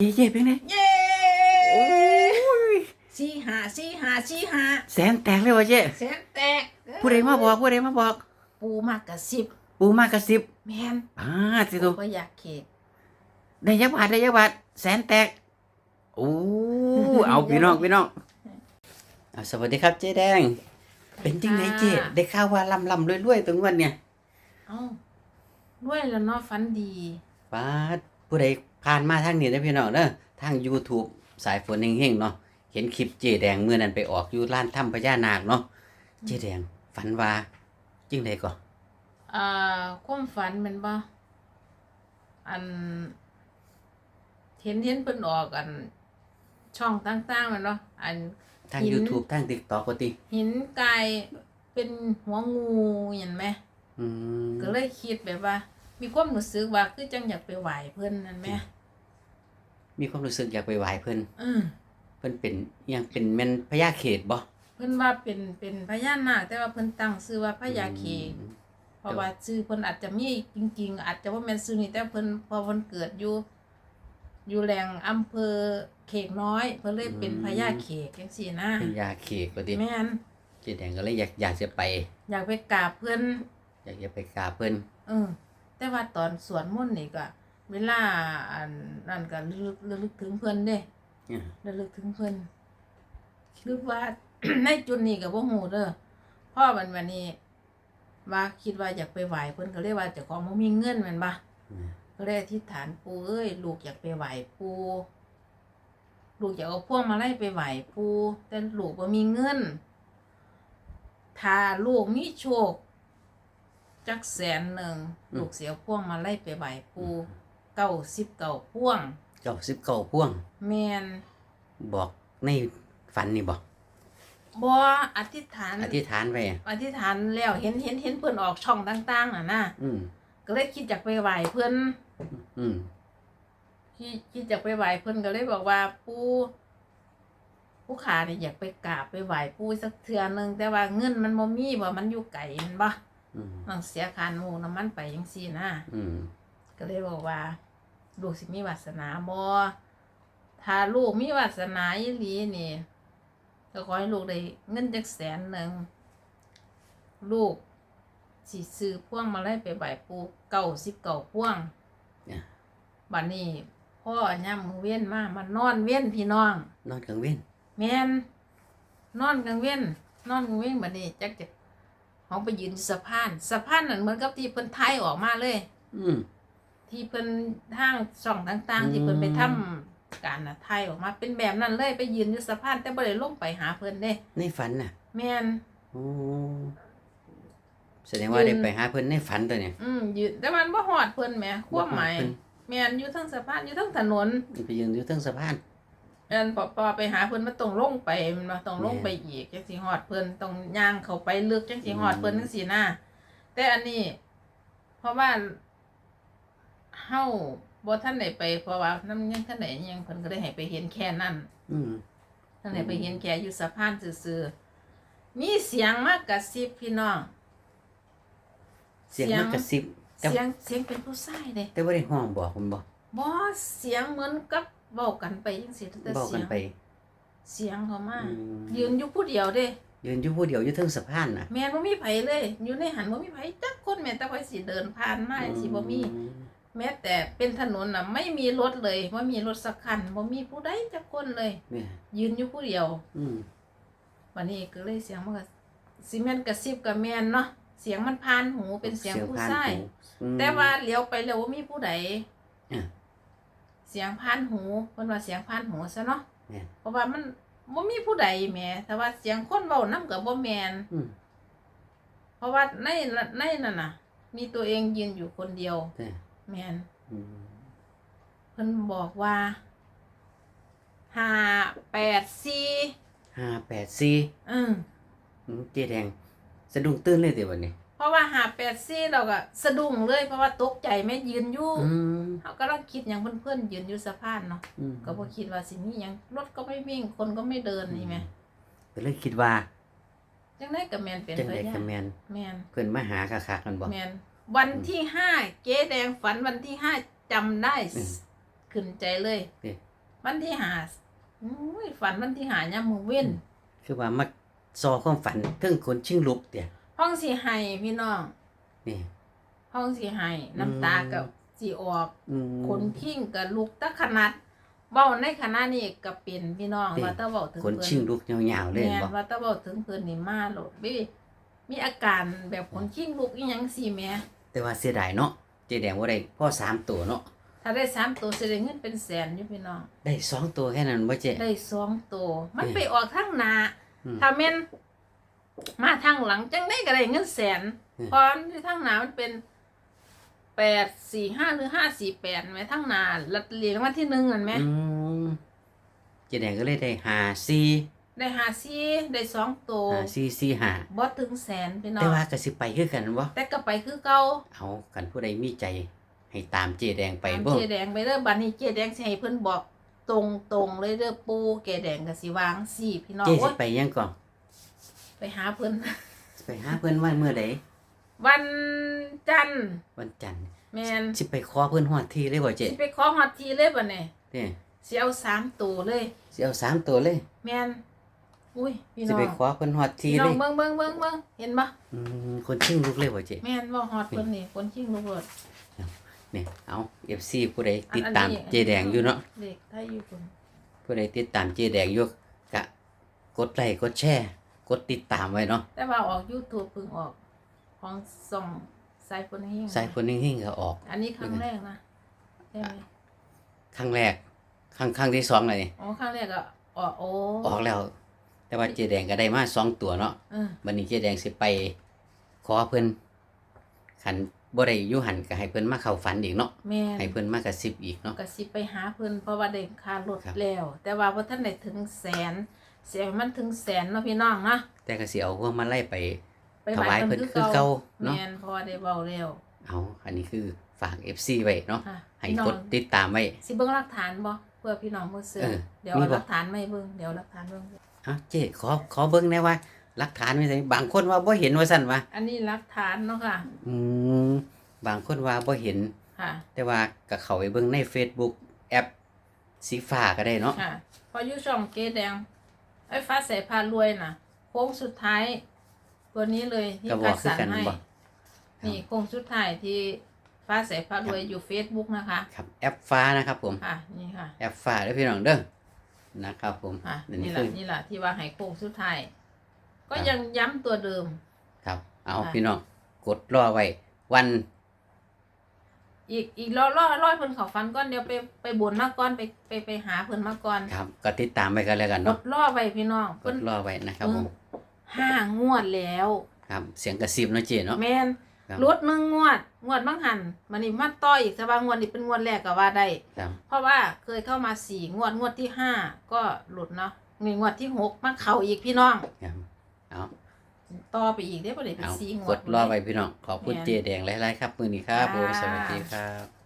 เย่เย่เป็นไงเย้โอ้ยสี่หาสี่หาสี่หาแสนแตกเลยวะเย่แสนแตกผู้ใดมาบอกผู้ใดมาบอก ปูมากกระสิบปูมากระซิบแมนอ่าสิตูก็อยากเขกได้ยักบาทได้ยักบาทแสนแตกโอ้เอาพี่น้องพี่น้องอ่าสวัสดีครับเจ๊แดง เป็นจังไหนเจ๊ได้ข่าวว่าลำลำรวยๆตรงวันเนี่ยเอ้าด้วยแล้วเนาะฝันดีป้าดผู้ใด ผ่านมาทางนี้ได้อพี่น้องเด้อทาง YouTube สายฝนเฮงๆเนาะเห็นคลิปเจ๊แดงเมื่อนั้นไปออกอยู่ร้านถ้ำพญานาคเนาะเจ๊แดงฝันว่าจังไดก่ออ่าความฝันแมันบ่อัน เห็นเห็นเพิ่นออกอัน ช่องต่างๆแมันเนาะอัน ทางหิน YouTube ทาง TikTok ปกติหินกายเป็นหัวงูเห็นไหม อืมก็เลยคิดแบบว่า มีความรู้สึกว่าคือจังอยากไปไหว้เพิ่นนั่นแหม มีความรู้สึกอยากไปไหว้เพิ่นอือเพิ่นเป็นอิหยังเป็นแม่นพญาเขตบ่เพิ่นว่าเป็นเป็นพญานาคแต่ว่าเพิ่นตั้งชื่อว่าพญาเขกอืม เพราะว่าชื่อเพิ่นอาจจะมีจริง ๆ อาจจะว่าแม่นชื่อนี้แต่เพิ่นพอเพิ่นเกิดอยู่ อยู่แหล่งอำเภอเขกน้อย เพิ่นเลยเป็นพญาเขกจังซี่นะพญาเขตปกติแม่นเจ๊แดงก็เลยอยากอยากจะไป อยากไปกราบเพิ่น อยากจะไปกราบเพิ่น เออแต่ว่าตอนสวดมนต์นี่ก็ เวลาอันนั่นก็ระลึกระลึกถึงเพิ่นเด้อืมระลึกถึงเพิ่นคิดว่าในจุดนี้ก็บ่ฮู้เด้อพ่อมันวันนี้ว่าคิดว่าอยากไปไหว้เพิ่นก็เลยว่าเจ้าของบ่มีเงินแม่นบ่อืมก็เลยอธิษฐานปู่เอ้ยลูกอยากไปไหว้ปู่ลูกอยากเอาพวงมาลัยไปไหว้ปู่แต่ลูกบ่มีเงินถ้าลูกมีโชคจักแสนหนึ่งลูกเสียพวงมาลัยไปไหว้ปู่ เก้าสิบเก้าพวงเจ้าสิบเก้าพ่วง แมนบอกในฝันนี่บอกบ่อธิษฐานอธิษฐานไว้อธิษฐานแล้วเห็นเห็นเห็นเพิ่นออกช่องต่าง ๆน่ะนะอืมก็เลยคิดอยากไปไหว้เพิ่นอืมคิดคิดอยากไปไหว้เพิ่นก็เลยบอกว่าปู่ผู้ขาเนี่ยอยากไปกราบไปไหว้ปู่สักเทื่อหนึงแต่ว่าเงินมันบ่มีบ่มันอยู่ไกลแมันบ่อืมต้องเสียค่าหมูน้ำมันไปจังซี่นะอืมก็เลยบอกว่า ลูกสิมีวาสนาบ่ถ้าลูกมีวาสนาอีหลีนี่ก็ขอให้ลูกได้เงินจักแสนหนึ่งลูกสิซื้อพ่วงมาไล่ไปไหว้ปู่เก้าสิบเก้าพ่วงเนี่ยบัดนี้พ่อย่ำมือเว้นมามันนอนเว้นพี่น้อง นอนกลางเว้นแม่นนอนกลางเว้นนอนกลางเว้นบัดนี้จักจะเขาไปยืนสะพานสะพานนั่นเหมือนกับที่เพิ่นไทยออกมาเลย อืม ที่เพิ่นทางช่องต่างอืมๆที่เพิ่นไปทำการน่ะไทยออกมาเป็นแบบนั้นเลยไปยืนอยู่สะพานแต่บ่ได้ลงไปหาเพิ่นเด้ในฝันน่ะ แม่นโอ้แสดงว่ายืนได้ไปหาเพิ่นในฝันตัวเนี่ยอืมยืนแต่มันบ่ฮอดเพิ่นแหมความหมายบ่ฮอดเพิ่นแม่นอยู่เทั้งสะพานอยู่เทั้งถนนไปยืนอยู่เทิงสะพานแม่นพอพอไปหาเพิ่นมันต้องลงไปมันว่าต้องลงแม่นไปอีกจังสิฮอดเพิ่นต้องย่างเข้าไปลึกจังสิฮอดเพิ่นอืมจังซี่นะแต่อันนี้ เพราะว่า เฮาบ่ทันได้ไปเพราะว่านํยังทันได้ยังเพิ่นก็ได้ให้ไปเห็นแค่นั้นอืมท่านไหนไปเห็นแกอยู่สะพานซื่อๆมีเสียงมากกระซิบพี่น้อง เสียงมันกระซิบ แต่ เสียงเสียงเป็นผู้ชายเด้แต่ว่าได้ห้องบอกผมบอกบ่เสียงเหมือนกับเว้ากันไปจังซี่แต่บอกเสีกัยนงไปเสียงเขามาอืมยืนอยู่ผู้เดียวเด้ ยืนอยู่ผู้เดียวอยู่เทิงสะพานน่ะแม่นบ่มีไผเลย อยู่ในหันบ่มีไผจักคนแม่นแต่ไผสิเดินผ่านมาสิบ่มี อื แม้แต่เป็นถนนน่ะไม่มีรถเลยบ่มีรถสักคันบ่มีผู้ใดจักคนเลย เนี่ยยืนอยู่ผู้เดียว อืมวันนี้ก็เลยเสียงมันก็สิแม่นกระซิบกับแม่นเนาะเสียงมันพานหูเป็นเสียงผู้ผ่นชายหูอืม แต่ว่าเลี้ยวไปแล้วว่ามีผู้ใดอะเสียงพานหูเพิ่นว่าเสียงพานหูซะเนาะเนี่ยเพราะว่ามันบ่มีผู้ใดแหมแต่ว่าเสียงคนเว้านํก็บ่แม่น อืมเพราะว่าในในนั่นน่ะ มีตัวเองยืนอยู่คนเดียว เนี่ย แม่นอืมเพิ่นบอกว่าห้าแปดสี่ห้าแปดสี่อืมอืมเจ๊แดงสะดุ้งตื่นเลยเดี๋ยววันนี้ เพราะว่าหาแปดซี่เราก็สะดุ้งเลย เพราะว่าตกใจแม่ยืนอยู่อืมเขาก็ต้องคิดอย่างเพื่อนๆยืนอยู่สะพานเนาะอืมก็บ่คิดว่าสิมีหยังรถก็ไม่วิ่งคนก็ไม่เดินนี่แหมก็เลยคิดว่าจังได๋ก็แม่นเป็นจังไปได๋ได้ก็แม่นแม่นเพิ่นมาหาคักๆกันบ่แม่น วันที่ห้าเจ๊แดงฝันวันที่ห้าจำได้อืมขึ้นใจเลย นี่ วันที่หาอุ้ยฝันวันที่หายามมื้อเว้นคือว่ามักซอความฝันเทิงคนชิงลุกเตี่ยห้องสิให้พี่น้องนี่ ห้องสิให้น้ำตากับสิออก อืม คนขิงกับลูกตะขนาดเว้าในขณะนี้ก็เป็นพี่น้องนี่ ว่าแตะเว้าถึงคนเพิ่นชิงลุกยาวๆเลยแม่นบ่ว่าแตะเว้าถึงเพิ่นนี่มาโลดบิมีอาการแบบคนขิงลูกอีหยังสิแหม่ แต่ว่าเสียดายเนาะเจแดงบ่ได้พ่อสามตัวเนาะถ้าได้สามตัวสิได้เงินเป็นแสนอยู่พี่น้อง ได้สองตัวแค่นั้นบ่เจ๊ได้สองตัว มันนี่ไปออกทางหน้าอืมถ้าแม่นมาทางหลังจังได้ก็ได้เงินแสนอืม เพราะที่ทางหน้ามันเป็นแปดสี่ห้าหรือห้าสี่แปดไหมทางหน้าลัดเรียงวันที่หนึ่งเห็นไหมอืมเจแดงก็เลยได้หาสี่ ได้หาซี่ได้สองตัวหาสี่สี่หาบอถึงแสนพี่น้อแต่งว่าก็สิไปคือกันบ่แต่ก็ไปคือเก่าเอากันผู้ใดมีใจให้ตามเจแดงไปตามบ่เจแดงไปเด้อบัดนี้เจแดงสิให้เพิ่นบอกตรงตรงๆเลยเด้อปูแกแดงก็สิวางสี่พี่น้องเจสิโอ๊ยไปยังก่อนไปหาเพิ่น ไปหาเพิ่นวันเมื่อใดวันจันทร์วันจันทร์แม่นสิไปขอเพิ่นฮอดที่เลยบ่เจ๊สิไปขอฮอดทีเลยบัดนี้นี่สิเอาสามตัวเลยสิเอาสามตัวเลย แม่น อุ้ยพี่สิน้องไปขอเพิ่นฮอดที่พี่น้เลองยเบิ่งเบิ่งเบิ่งเบิ่งเห็นบ่อืมคนชิงลุกเลยบ่เจ๊แม่นบ่ฮอดเพิ่นนี่คนชิงลูกเบิดนี่เอา FC ผู้ใดอันติดตามอันนี้เจแดงอยู่เนาะเด็กไทยอยู่เพิ่นผู้ใดติดตามเจแดงอยู่กะกดไลค์กดแชร์กดติดตามไว้เนาะแต่ว่าออก YouTube เพิ่งออกของส่องสายฝนแห้งใส่คนนิ่งๆก็ออก อันนี้ครั้งแรกนะใช่ไหมครั้งแรก ครั้งครั้งที่สองเลยอ๋อครั้งแรกก็ออกโอ้ออกแล้ว แต่ว่าเจแดงก็ได้มาสองตัวเนาะเออวันนี้เจแดงสิไป ขอเพิ่นขันบ่ได้อยู่หันก็ให้เพิ่นมาเข้าฝันอีกเนาะแม่นให้เพิ่นมากระซิบอีกเนาะ ก็สิไปหาเพิ่นเพราะว่าได้ค่ารถครับ แล้ว แต่ว่าบ่ทันได้ถึงแสนเสียมันถึงแสนเนาะพี่น้องเนาะแต่ก็สิเอาพวกมาไล่ไป ไปถวายเพิ่นคือเก่าเนาะ แม่นเพราะว่าได้เว้าแล้วเอาอันนี้คือฝาก FC ไว้เนาะค่ะให้พี่น้อกงดติดตามไว้ สิเบิ่งหลักฐานบ่เพื่อพี่น้องบ่เชื่อเออเดี๋ยวมีเอาบ่ หลักฐานมาให้เบิ่งเดี๋ยวหลักฐานเบิ่ง เอาเจ๊ขอขอเบิ่งแหน่ว่าหลักฐานมีไสบางคนว่าบ่เห็นว่าซั่นว่าอันนี้หลักฐานเนาะค่ะ อืมบางคนว่าบ่เห็น ค่ะ แต่ว่าก็เข้าไปเบิ่งใน Facebook แอปสีฟ้าก็ได้เนาะค่ะ พออยู่ช่องเกแดงไอ้ฟ้าใสพารวยน่ะ โค้งสุดท้าย ตัวนี้เลยที่ก็บคัอกดคือสรรกันให้บ่นี่โค้งสุดท้ายที่ฟ้าใสพารวยอยู่ Facebook นะคะ ครับแอปฟ้านะครับผม ค่ะ นี่ค่ะ แอปฟ้าเด้อพี่น้องเด้อ นะครับผมค่ะอันี่แหคืละอนี่แหละที่ว่าให้โค้งสุดท้าย ก็ครับยังย้ำตัวเดิม ครับ เอาค่ะ พี่น้องกดรอไว้ วันอีกอีกรอรอรอเพิ่นเขาฟันก่อนเดี๋ยวไปไปบนมาก่อนไปไปไปหาเพิ่นมาก่อนครับก็ติดตามไปกันแล้วกันกเนาะดรอไว้พี่น้องกเพิ่ดนรอไว้นะครับผมห้างวดแล้ว ครับ เสียงกระซิบเนาะเจเนาะ แม่น ครับลดหนึ่งงวด งวดบางหันมันนี่มาต่ออีกแต่ว่างวดนี้เป็นงวดแรกก็ว่าได้ ครับเพราะว่าเคยเข้ามาสี่งวดงวดที่ห้าก็หลุดเนาะมีงวดที่หกมาเข้าอีกพี่น้อง ครับเอาต่อไปอีกได้ประเดี๋ยวเป็นเอาสี่งวกดดรอไว้พี่น้องขอบคุณแม่นเจแดงหลายๆครับมือนี้ครับผมค่ะสวัสดีครับ